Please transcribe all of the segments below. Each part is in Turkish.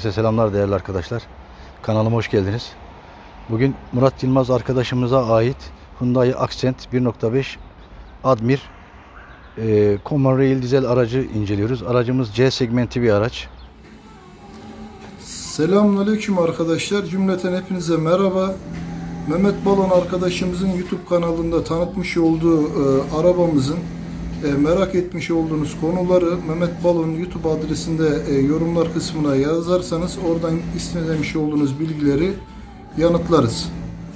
Herkese selamlar değerli arkadaşlar. Kanalıma hoş geldiniz. Bugün Murat Yılmaz arkadaşımıza ait Hyundai Accent 1.5 Admir e, Common Rail dizel aracı inceliyoruz. Aracımız C segmenti bir araç. Selamünaleyküm arkadaşlar. Cümleten hepinize merhaba. Mehmet Balon arkadaşımızın YouTube kanalında tanıtmış olduğu e, arabamızın merak etmiş olduğunuz konuları Mehmet Balon YouTube adresinde e, yorumlar kısmına yazarsanız oradan istemiş olduğunuz bilgileri yanıtlarız.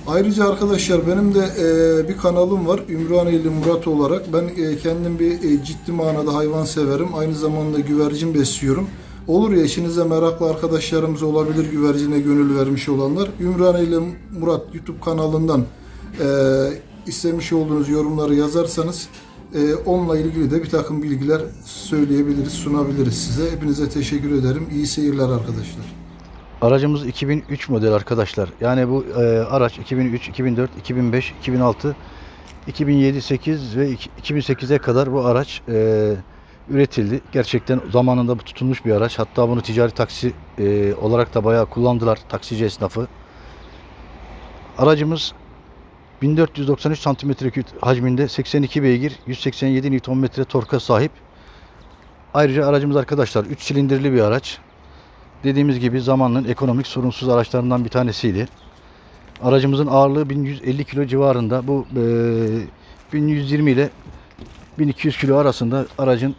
Ayrıca arkadaşlar benim de e, bir kanalım var Ümraniyeli Murat olarak. Ben e, kendim bir e, ciddi manada hayvan severim. Aynı zamanda güvercin besliyorum. Olur ya içinizde meraklı arkadaşlarımız olabilir güvercine gönül vermiş olanlar. Ümraniyeli Murat YouTube kanalından e, istemiş olduğunuz yorumları yazarsanız e, onunla ilgili de bir takım bilgiler söyleyebiliriz, sunabiliriz size. Hepinize teşekkür ederim. İyi seyirler arkadaşlar. Aracımız 2003 model arkadaşlar. Yani bu e, araç 2003, 2004, 2005, 2006, 2007, 8 ve 2008'e kadar bu araç e, üretildi. Gerçekten zamanında bu tutulmuş bir araç. Hatta bunu ticari taksi e, olarak da bayağı kullandılar taksici esnafı. Aracımız 1493 cm3 hacminde 82 beygir 187 Nm torka sahip. Ayrıca aracımız arkadaşlar 3 silindirli bir araç. Dediğimiz gibi zamanın ekonomik sorunsuz araçlarından bir tanesiydi. Aracımızın ağırlığı 1150 kilo civarında. Bu e, 1120 ile 1200 kilo arasında aracın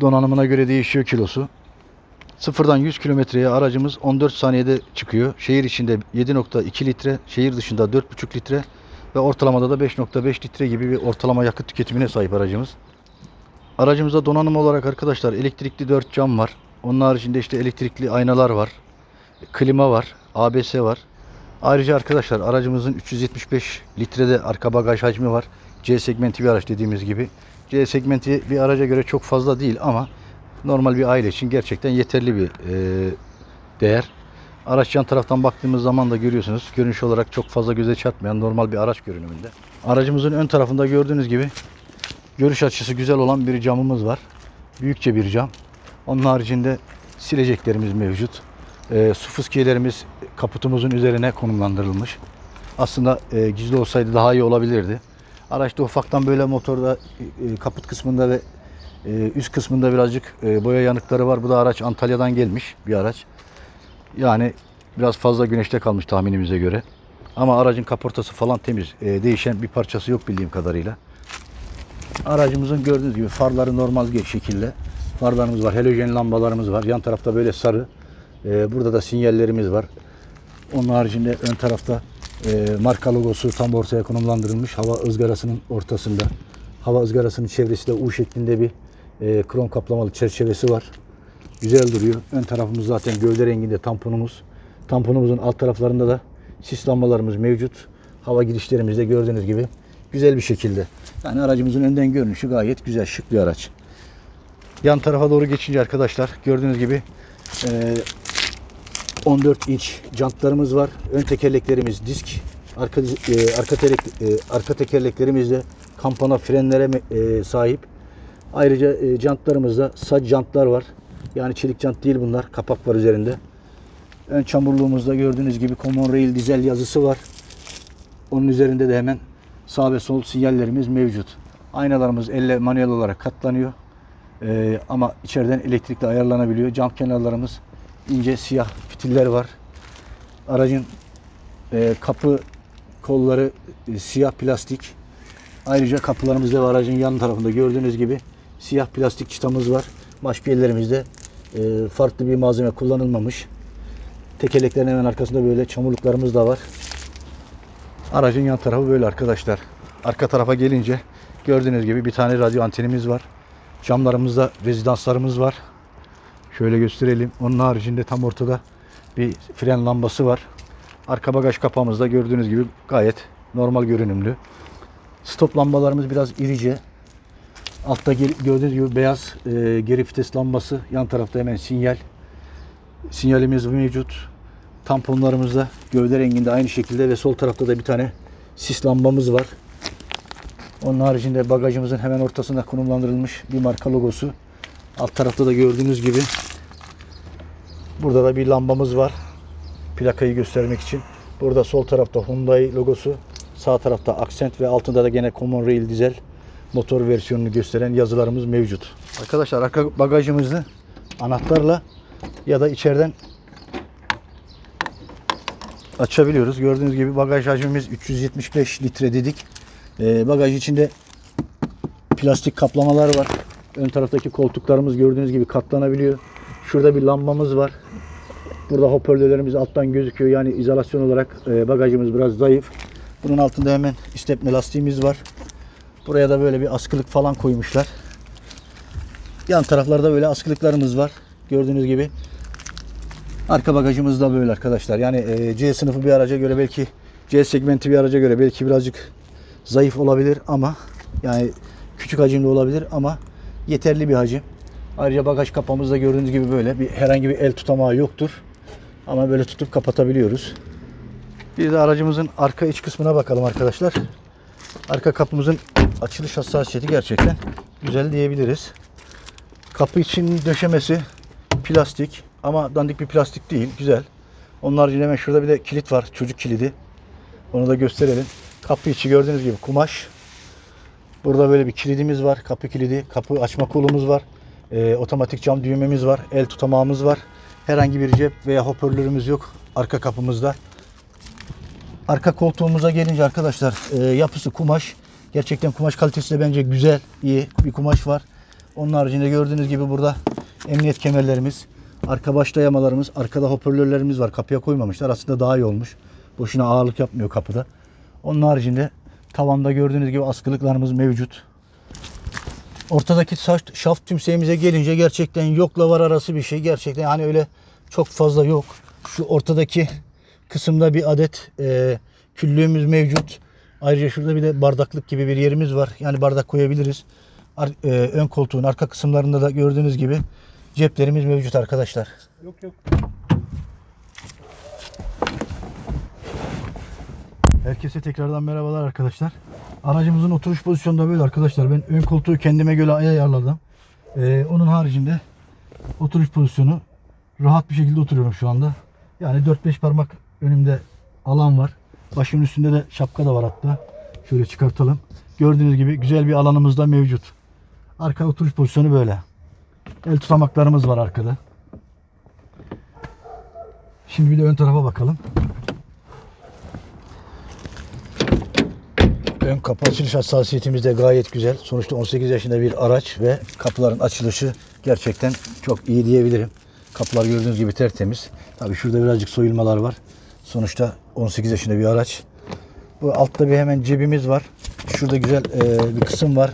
donanımına göre değişiyor kilosu. Sıfırdan 100 kilometreye aracımız 14 saniyede çıkıyor. Şehir içinde 7.2 litre, şehir dışında 4.5 litre ve ortalamada da 5.5 litre gibi bir ortalama yakıt tüketimine sahip aracımız. Aracımızda donanım olarak arkadaşlar elektrikli 4 cam var. Onun haricinde işte elektrikli aynalar var. Klima var. ABS var. Ayrıca arkadaşlar aracımızın 375 litrede arka bagaj hacmi var. C segmenti bir araç dediğimiz gibi. C segmenti bir araca göre çok fazla değil ama normal bir aile için gerçekten yeterli bir değer. Araç yan taraftan baktığımız zaman da görüyorsunuz. Görünüş olarak çok fazla göze çarpmayan normal bir araç görünümünde. Aracımızın ön tarafında gördüğünüz gibi görüş açısı güzel olan bir camımız var. Büyükçe bir cam. Onun haricinde sileceklerimiz mevcut. E, su fıskiyelerimiz kaputumuzun üzerine konumlandırılmış. Aslında e, gizli olsaydı daha iyi olabilirdi. Araçta ufaktan böyle motorda e, kaput kısmında ve e, üst kısmında birazcık e, boya yanıkları var. Bu da araç Antalya'dan gelmiş bir araç. Yani biraz fazla güneşte kalmış tahminimize göre. Ama aracın kaportası falan temiz. E, değişen bir parçası yok bildiğim kadarıyla. Aracımızın gördüğünüz gibi farları normal şekilde. Farlarımız var, halojen lambalarımız var. Yan tarafta böyle sarı. Ee, burada da sinyallerimiz var. Onun haricinde ön tarafta e, marka logosu tam ortaya konumlandırılmış. Hava ızgarasının ortasında. Hava ızgarasının çevresi de U şeklinde bir e, krom kaplamalı çerçevesi var. Güzel duruyor. Ön tarafımız zaten gövde renginde tamponumuz. Tamponumuzun alt taraflarında da sis lambalarımız mevcut. Hava girişlerimiz de gördüğünüz gibi güzel bir şekilde. Yani aracımızın önden görünüşü gayet güzel, şık bir araç. Yan tarafa doğru geçince arkadaşlar gördüğünüz gibi e, 14 inç jantlarımız var. Ön tekerleklerimiz disk. Arka e, arka, terek, e, arka tekerleklerimiz de kampana frenlere e, sahip. Ayrıca e, jantlarımızda sac jantlar var. Yani çelik jant değil bunlar. Kapak var üzerinde. Ön çamurluğumuzda gördüğünüz gibi Common Rail dizel yazısı var. Onun üzerinde de hemen sağ ve sol sinyallerimiz mevcut. Aynalarımız elle manuel olarak katlanıyor. Ee, ama içeriden elektrikle ayarlanabiliyor. Cam kenarlarımız ince siyah fitiller var. Aracın e, kapı kolları e, siyah plastik. Ayrıca kapılarımızda ve aracın yan tarafında gördüğünüz gibi siyah plastik çıtamız var. Maşpiyelerimizde e, farklı bir malzeme kullanılmamış. Tekerleklerin hemen arkasında böyle çamurluklarımız da var. Aracın yan tarafı böyle arkadaşlar. Arka tarafa gelince gördüğünüz gibi bir tane radyo antenimiz var. Camlarımızda rezidanslarımız var. Şöyle gösterelim. Onun haricinde tam ortada bir fren lambası var. Arka bagaj kapağımızda gördüğünüz gibi gayet normal görünümlü. Stop lambalarımız biraz irice. Altta gördüğünüz gibi beyaz e, geri vites lambası. Yan tarafta hemen sinyal. Sinyalimiz mevcut. Tamponlarımız da gövde renginde aynı şekilde ve sol tarafta da bir tane sis lambamız var. Onun haricinde bagajımızın hemen ortasında konumlandırılmış bir marka logosu. Alt tarafta da gördüğünüz gibi Burada da bir lambamız var. Plakayı göstermek için. Burada sol tarafta Hyundai logosu. Sağ tarafta Accent ve altında da gene Common Rail dizel motor versiyonunu gösteren yazılarımız mevcut. Arkadaşlar arka bagajımızı anahtarla ya da içeriden açabiliyoruz. Gördüğünüz gibi bagaj hacmimiz 375 litre dedik. Ee, bagaj içinde plastik kaplamalar var. Ön taraftaki koltuklarımız gördüğünüz gibi katlanabiliyor. Şurada bir lambamız var. Burada hoparlörlerimiz alttan gözüküyor. Yani izolasyon olarak e, bagajımız biraz zayıf. Bunun altında hemen istepne lastiğimiz var. Buraya da böyle bir askılık falan koymuşlar. Yan taraflarda böyle askılıklarımız var. Gördüğünüz gibi. Arka bagajımız da böyle arkadaşlar. Yani e, C sınıfı bir araca göre belki C segmenti bir araca göre belki birazcık zayıf olabilir ama yani küçük hacimli olabilir ama yeterli bir hacim. Ayrıca bagaj kapağımızda gördüğünüz gibi böyle bir herhangi bir el tutamağı yoktur. Ama böyle tutup kapatabiliyoruz. Bir de aracımızın arka iç kısmına bakalım arkadaşlar. Arka kapımızın açılış hassasiyeti gerçekten güzel diyebiliriz. Kapı için döşemesi plastik ama dandik bir plastik değil. Güzel. Onun haricinde hemen şurada bir de kilit var. Çocuk kilidi. Onu da gösterelim. Kapı içi gördüğünüz gibi kumaş. Burada böyle bir kilidimiz var. Kapı kilidi. Kapı açma kolumuz var. Ee, otomatik cam düğmemiz var. El tutamağımız var. Herhangi bir cep veya hoparlörümüz yok arka kapımızda. Arka koltuğumuza gelince arkadaşlar e, yapısı kumaş. Gerçekten kumaş kalitesi de bence güzel, iyi bir kumaş var. Onun haricinde gördüğünüz gibi burada emniyet kemerlerimiz, arka baş dayamalarımız, arkada hoparlörlerimiz var. Kapıya koymamışlar. Aslında daha iyi olmuş. Boşuna ağırlık yapmıyor kapıda. Onun haricinde tavanda gördüğünüz gibi askılıklarımız mevcut. Ortadaki saç, şaft tümseyimize gelince gerçekten yokla var arası bir şey. Gerçekten hani öyle çok fazla yok. Şu ortadaki kısımda bir adet e, küllüğümüz mevcut. Ayrıca şurada bir de bardaklık gibi bir yerimiz var. Yani bardak koyabiliriz. Ar- e, ön koltuğun arka kısımlarında da gördüğünüz gibi ceplerimiz mevcut arkadaşlar. Yok yok. Herkese tekrardan merhabalar arkadaşlar. Aracımızın oturuş pozisyonu da böyle arkadaşlar. Ben ön koltuğu kendime göre ayarladım. Ee, onun haricinde oturuş pozisyonu rahat bir şekilde oturuyorum şu anda. Yani 4-5 parmak önümde alan var. Başımın üstünde de şapka da var hatta. Şöyle çıkartalım. Gördüğünüz gibi güzel bir alanımız da mevcut. Arka oturuş pozisyonu böyle. El tutamaklarımız var arkada. Şimdi bir de ön tarafa bakalım. Ön kapı açılış hassasiyetimiz de gayet güzel. Sonuçta 18 yaşında bir araç ve kapıların açılışı gerçekten çok iyi diyebilirim. Kapılar gördüğünüz gibi tertemiz. Tabii şurada birazcık soyulmalar var. Sonuçta 18 yaşında bir araç. Bu altta bir hemen cebimiz var. Şurada güzel e, bir kısım var.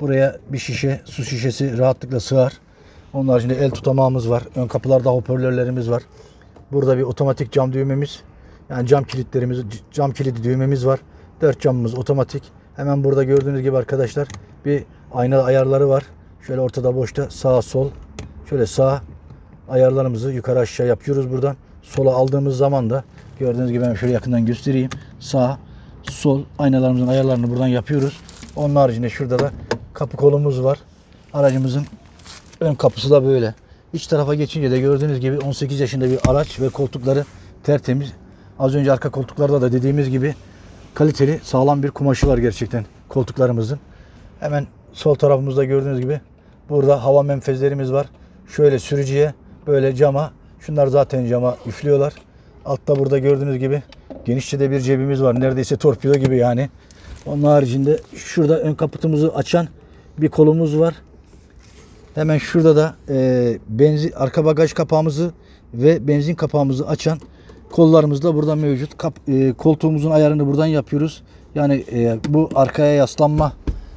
Buraya bir şişe, su şişesi rahatlıkla sığar. Onun haricinde el tutamağımız var. Ön kapılarda hoparlörlerimiz var. Burada bir otomatik cam düğmemiz. Yani cam kilitlerimiz, cam kilidi düğmemiz var. Dört camımız otomatik. Hemen burada gördüğünüz gibi arkadaşlar bir ayna ayarları var. Şöyle ortada boşta sağ sol. Şöyle sağ ayarlarımızı yukarı aşağı yapıyoruz buradan. Sola aldığımız zaman da gördüğünüz gibi ben şöyle yakından göstereyim. Sağ, sol aynalarımızın ayarlarını buradan yapıyoruz. Onun haricinde şurada da kapı kolumuz var. Aracımızın ön kapısı da böyle. İç tarafa geçince de gördüğünüz gibi 18 yaşında bir araç ve koltukları tertemiz. Az önce arka koltuklarda da dediğimiz gibi kaliteli, sağlam bir kumaşı var gerçekten koltuklarımızın. Hemen sol tarafımızda gördüğünüz gibi burada hava menfezlerimiz var. Şöyle sürücüye, böyle cama. Şunlar zaten cama üflüyorlar. Altta burada gördüğünüz gibi genişçe de bir cebimiz var. Neredeyse torpido gibi yani. Onun haricinde şurada ön kaputumuzu açan bir kolumuz var. Hemen şurada da e, benzin arka bagaj kapağımızı ve benzin kapağımızı açan kollarımız da burada mevcut. Kap, e, koltuğumuzun ayarını buradan yapıyoruz. Yani e, bu arkaya yaslanma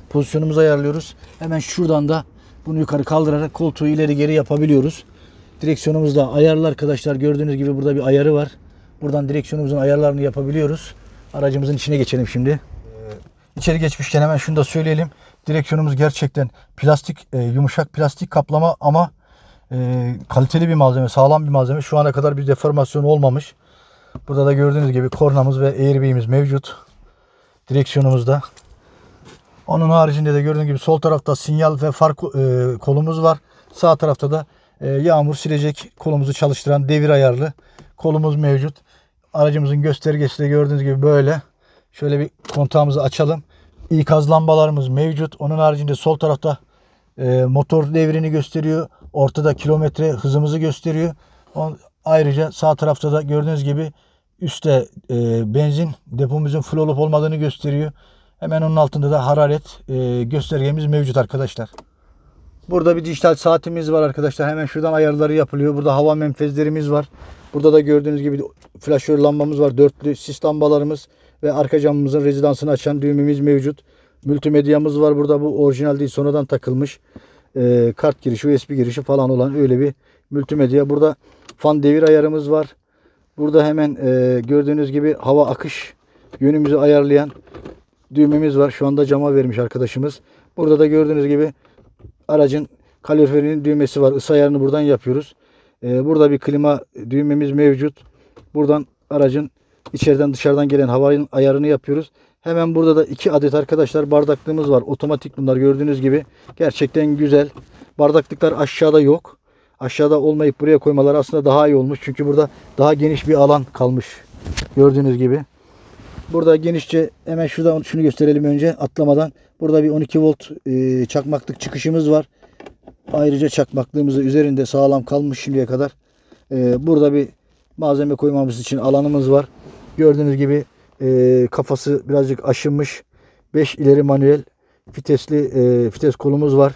pozisyonumuzu ayarlıyoruz. Hemen şuradan da bunu yukarı kaldırarak koltuğu ileri geri yapabiliyoruz. Direksiyonumuzda ayarlı arkadaşlar. Gördüğünüz gibi burada bir ayarı var. Buradan direksiyonumuzun ayarlarını yapabiliyoruz. Aracımızın içine geçelim şimdi. İçeri geçmişken hemen şunu da söyleyelim. Direksiyonumuz gerçekten plastik, e, yumuşak plastik kaplama ama e, kaliteli bir malzeme, sağlam bir malzeme. Şu ana kadar bir deformasyon olmamış. Burada da gördüğünüz gibi kornamız ve airbag'imiz mevcut. Direksiyonumuzda. Onun haricinde de gördüğünüz gibi sol tarafta sinyal ve far e, kolumuz var. Sağ tarafta da yağmur silecek kolumuzu çalıştıran devir ayarlı kolumuz mevcut. Aracımızın göstergesi de gördüğünüz gibi böyle. Şöyle bir kontağımızı açalım. İkaz lambalarımız mevcut. Onun haricinde sol tarafta e, motor devrini gösteriyor. Ortada kilometre hızımızı gösteriyor. Ayrıca sağ tarafta da gördüğünüz gibi üstte e, benzin depomuzun full olup olmadığını gösteriyor. Hemen onun altında da hararet e, göstergemiz mevcut arkadaşlar. Burada bir dijital saatimiz var arkadaşlar. Hemen şuradan ayarları yapılıyor. Burada hava menfezlerimiz var. Burada da gördüğünüz gibi flaşör lambamız var. Dörtlü sis lambalarımız ve arka camımızın rezidansını açan düğmemiz mevcut. Multimedyamız var burada. Bu orijinal değil sonradan takılmış. Ee, kart girişi, USB girişi falan olan öyle bir multimedya. Burada fan devir ayarımız var. Burada hemen e, gördüğünüz gibi hava akış yönümüzü ayarlayan düğmemiz var. Şu anda cama vermiş arkadaşımız. Burada da gördüğünüz gibi aracın kaloriferinin düğmesi var. Isı ayarını buradan yapıyoruz. Ee, burada bir klima düğmemiz mevcut. Buradan aracın içeriden dışarıdan gelen havanın ayarını yapıyoruz. Hemen burada da iki adet arkadaşlar bardaklığımız var. Otomatik bunlar gördüğünüz gibi. Gerçekten güzel. Bardaklıklar aşağıda yok. Aşağıda olmayıp buraya koymaları aslında daha iyi olmuş. Çünkü burada daha geniş bir alan kalmış. Gördüğünüz gibi. Burada genişçe hemen şuradan şunu gösterelim önce atlamadan. Burada bir 12 volt e, çakmaklık çıkışımız var. Ayrıca çakmaklığımızı üzerinde sağlam kalmış şimdiye kadar. E, burada bir malzeme koymamız için alanımız var. Gördüğünüz gibi e, kafası birazcık aşınmış. 5 ileri manuel vitesli e, vites kolumuz var.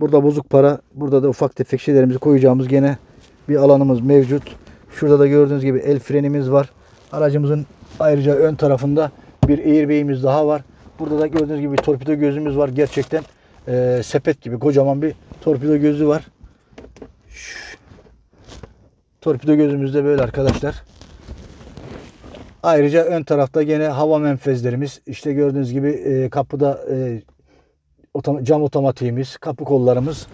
Burada bozuk para. Burada da ufak tefek şeylerimizi koyacağımız gene bir alanımız mevcut. Şurada da gördüğünüz gibi el frenimiz var. Aracımızın ayrıca ön tarafında bir airbag'imiz daha var. Burada da gördüğünüz gibi torpido gözümüz var. Gerçekten e, sepet gibi kocaman bir torpido gözü var. Şu- Torpido gözümüz de böyle arkadaşlar. Ayrıca ön tarafta gene hava menfezlerimiz. İşte gördüğünüz gibi e, kapıda e, otom- cam otomatiğimiz, kapı kollarımız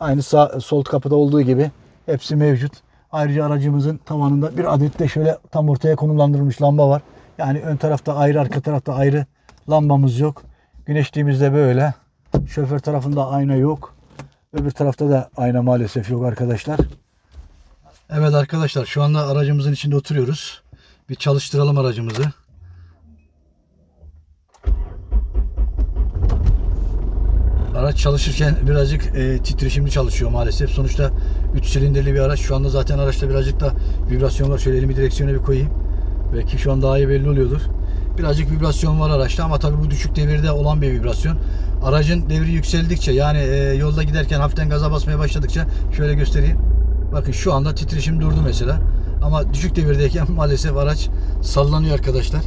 aynı sağ, sol kapıda olduğu gibi hepsi mevcut. Ayrıca aracımızın tavanında bir adet de şöyle tam ortaya konumlandırılmış lamba var. Yani ön tarafta ayrı, arka tarafta ayrı lambamız yok. Güneşliğimizde böyle. Şoför tarafında ayna yok. Öbür tarafta da ayna maalesef yok arkadaşlar. Evet arkadaşlar şu anda aracımızın içinde oturuyoruz. Bir çalıştıralım aracımızı. Araç çalışırken birazcık e, titreşimli çalışıyor maalesef. Sonuçta 3 silindirli bir araç. Şu anda zaten araçta birazcık da vibrasyon var. Şöyle elimi direksiyona bir koyayım. Belki şu an daha iyi belli oluyordur. Birazcık vibrasyon var araçta ama tabii bu düşük devirde olan bir vibrasyon. Aracın devri yükseldikçe yani e, yolda giderken hafiften gaza basmaya başladıkça şöyle göstereyim. Bakın şu anda titreşim durdu mesela. Ama düşük devirdeyken maalesef araç sallanıyor arkadaşlar.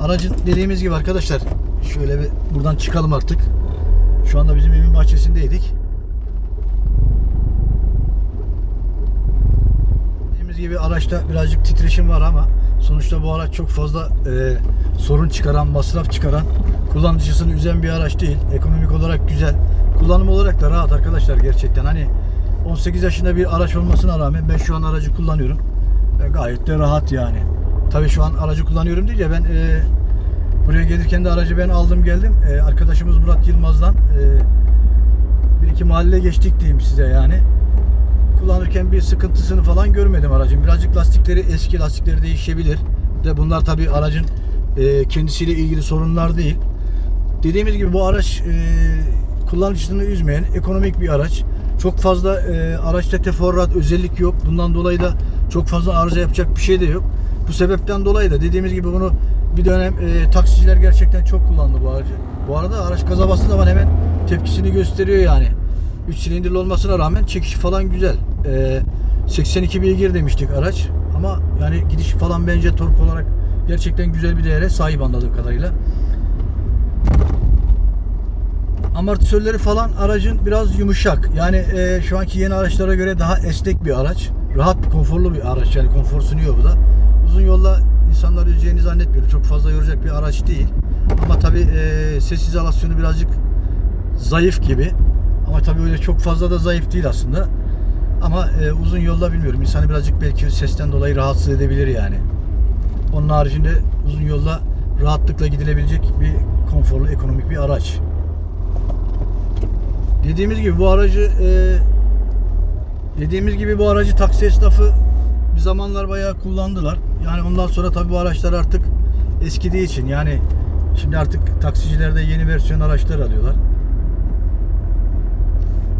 Aracın dediğimiz gibi arkadaşlar şöyle bir buradan çıkalım artık. Şu anda bizim evin bahçesindeydik. Dediğimiz gibi araçta birazcık titreşim var ama sonuçta bu araç çok fazla e, sorun çıkaran, masraf çıkaran, kullanıcısını üzen bir araç değil. Ekonomik olarak güzel. Kullanım olarak da rahat arkadaşlar gerçekten. Hani 18 yaşında bir araç olmasına rağmen ben şu an aracı kullanıyorum. Ve gayet de rahat yani. Tabii şu an aracı kullanıyorum değil ya ben e, buraya gelirken de aracı ben aldım geldim. E, arkadaşımız Murat Yılmaz'dan e, bir iki mahalle geçtik diyeyim size yani. Kullanırken bir sıkıntısını falan görmedim aracın. Birazcık lastikleri eski lastikleri değişebilir. De bunlar tabii aracın e, kendisiyle ilgili sorunlar değil. Dediğimiz gibi bu araç e, kullanıcısını üzmeyen ekonomik bir araç. Çok fazla e, araçta teferruat özellik yok. Bundan dolayı da çok fazla arıza yapacak bir şey de yok. Bu sebepten dolayı da dediğimiz gibi bunu bir dönem e, taksiciler gerçekten çok kullandı bu aracı. Bu arada araç gaza bastığı zaman hemen tepkisini gösteriyor yani. 3 silindirli olmasına rağmen çekişi falan güzel. E, 82 beygir demiştik araç. Ama yani gidiş falan bence tork olarak gerçekten güzel bir değere sahip anladığım kadarıyla. Amortisörleri falan aracın biraz yumuşak. Yani e, şu anki yeni araçlara göre daha esnek bir araç. Rahat, konforlu bir araç. Yani konfor sunuyor bu da. Uzun yolda insanlar üzeceğini zannetmiyorum. Çok fazla yoracak bir araç değil. Ama tabi e, ses izolasyonu birazcık zayıf gibi. Ama tabi öyle çok fazla da zayıf değil aslında. Ama e, uzun yolda bilmiyorum. İnsanı birazcık belki sesten dolayı rahatsız edebilir yani. Onun haricinde uzun yolda rahatlıkla gidilebilecek bir konforlu, ekonomik bir araç. Dediğimiz gibi bu aracı e, Dediğimiz gibi bu aracı taksi esnafı bir zamanlar bayağı kullandılar. Yani ondan sonra tabii bu araçlar artık eskidiği için yani şimdi artık taksiciler de yeni versiyon araçlar alıyorlar.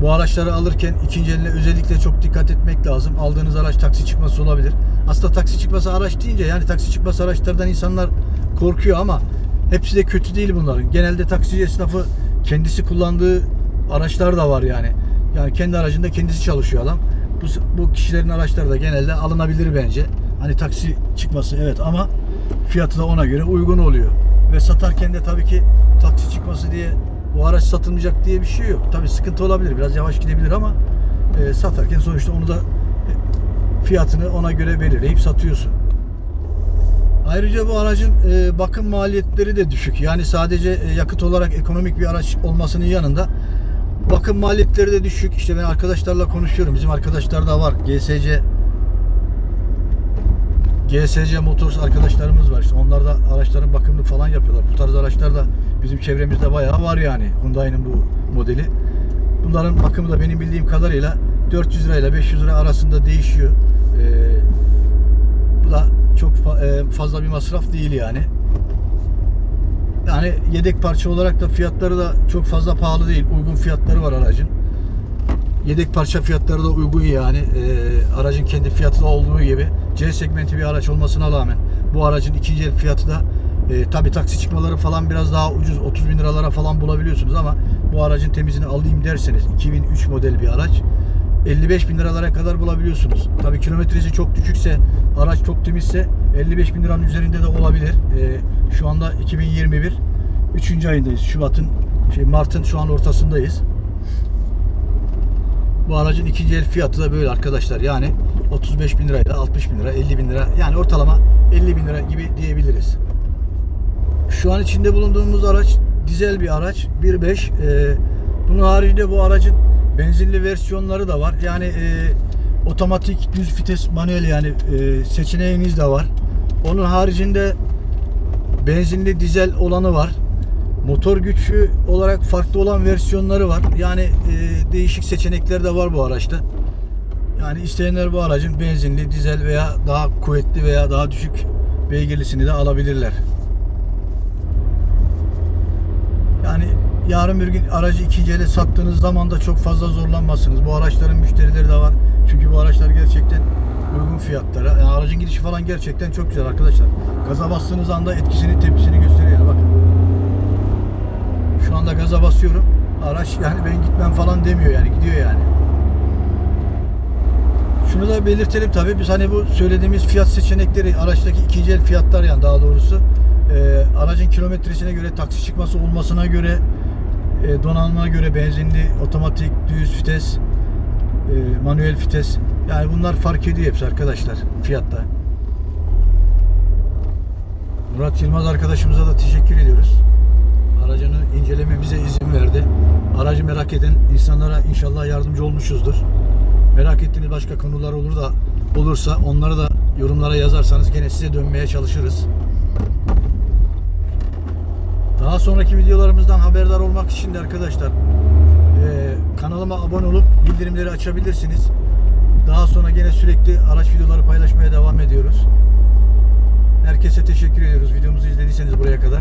Bu araçları alırken ikinci eline özellikle çok dikkat etmek lazım. Aldığınız araç taksi çıkması olabilir. Aslında taksi çıkması araç deyince yani taksi çıkması araçlardan insanlar korkuyor ama hepsi de kötü değil bunların. Genelde taksici esnafı kendisi kullandığı araçlar da var yani. Yani kendi aracında kendisi çalışıyor adam. Bu, bu kişilerin araçları da genelde alınabilir bence. Hani taksi çıkması evet ama fiyatı da ona göre uygun oluyor. Ve satarken de tabii ki taksi çıkması diye bu araç satılmayacak diye bir şey yok. Tabii sıkıntı olabilir. Biraz yavaş gidebilir ama e, satarken sonuçta onu da e, fiyatını ona göre belirleyip satıyorsun. Ayrıca bu aracın e, bakım maliyetleri de düşük. Yani sadece e, yakıt olarak ekonomik bir araç olmasının yanında bakım maliyetleri de düşük. İşte ben arkadaşlarla konuşuyorum. Bizim arkadaşlar da var. GSC GSC Motors arkadaşlarımız var. İşte onlar da araçların bakımını falan yapıyorlar. Bu tarz araçlar da bizim çevremizde bayağı var yani. Hyundai'nin bu modeli. Bunların bakımı da benim bildiğim kadarıyla 400 lirayla 500 lira arasında değişiyor. Ee, bu da çok e, fazla bir masraf değil yani. Yani yedek parça olarak da fiyatları da çok fazla pahalı değil. Uygun fiyatları var aracın. Yedek parça fiyatları da uygun yani. Ee, aracın kendi fiyatı da olduğu gibi. C segmenti bir araç olmasına rağmen bu aracın ikinci el fiyatı da e, tabi taksi çıkmaları falan biraz daha ucuz 30 bin liralara falan bulabiliyorsunuz ama bu aracın temizini alayım derseniz 2003 model bir araç 55 bin liralara kadar bulabiliyorsunuz. Tabi kilometresi çok düşükse araç çok temizse 55 bin liranın üzerinde de olabilir. Ee, şu anda 2021 3. ayındayız. Şubat'ın şey Mart'ın şu an ortasındayız. Bu aracın ikinci el fiyatı da böyle arkadaşlar. Yani 35 bin lirayla 60 bin lira, 50 bin lira. Yani ortalama 50 bin lira gibi diyebiliriz. Şu an içinde bulunduğumuz araç dizel bir araç. 1.5. Ee, bunun haricinde bu aracın benzinli versiyonları da var. Yani e, otomatik düz vites manuel yani e, seçeneğiniz de var. Onun haricinde benzinli dizel olanı var. Motor gücü olarak farklı olan versiyonları var. Yani e, değişik seçenekler de var bu araçta. Yani isteyenler bu aracın benzinli, dizel veya daha kuvvetli veya daha düşük beygirlisini de alabilirler. Yani yarın bir gün aracı ikinci ele sattığınız zaman da çok fazla zorlanmazsınız. Bu araçların müşterileri de var. Çünkü bu araçlar gerçekten uygun fiyatlara. Yani aracın gidişi falan gerçekten çok güzel arkadaşlar. Gaza bastığınız anda etkisini, tepkisini gösteriyor. Bakın. Anda gaza basıyorum. Araç yani ben gitmem falan demiyor yani. Gidiyor yani. Şunu da belirtelim tabii. Biz hani bu söylediğimiz fiyat seçenekleri araçtaki ikinci el fiyatlar yani daha doğrusu e, aracın kilometresine göre taksi çıkması olmasına göre e, donanıma göre benzinli, otomatik, düz vites, e, manuel vites yani bunlar fark ediyor hepsi arkadaşlar fiyatta. Murat Yılmaz arkadaşımıza da teşekkür ediyoruz. Aracını incelememize izin verdi. Aracı merak eden insanlara inşallah yardımcı olmuşuzdur. Merak ettiğiniz başka konular olur da olursa onları da yorumlara yazarsanız gene size dönmeye çalışırız. Daha sonraki videolarımızdan haberdar olmak için de arkadaşlar eee, kanalıma abone olup bildirimleri açabilirsiniz. Daha sonra gene sürekli araç videoları paylaşmaya devam ediyoruz. Herkese teşekkür ediyoruz videomuzu izlediyseniz buraya kadar.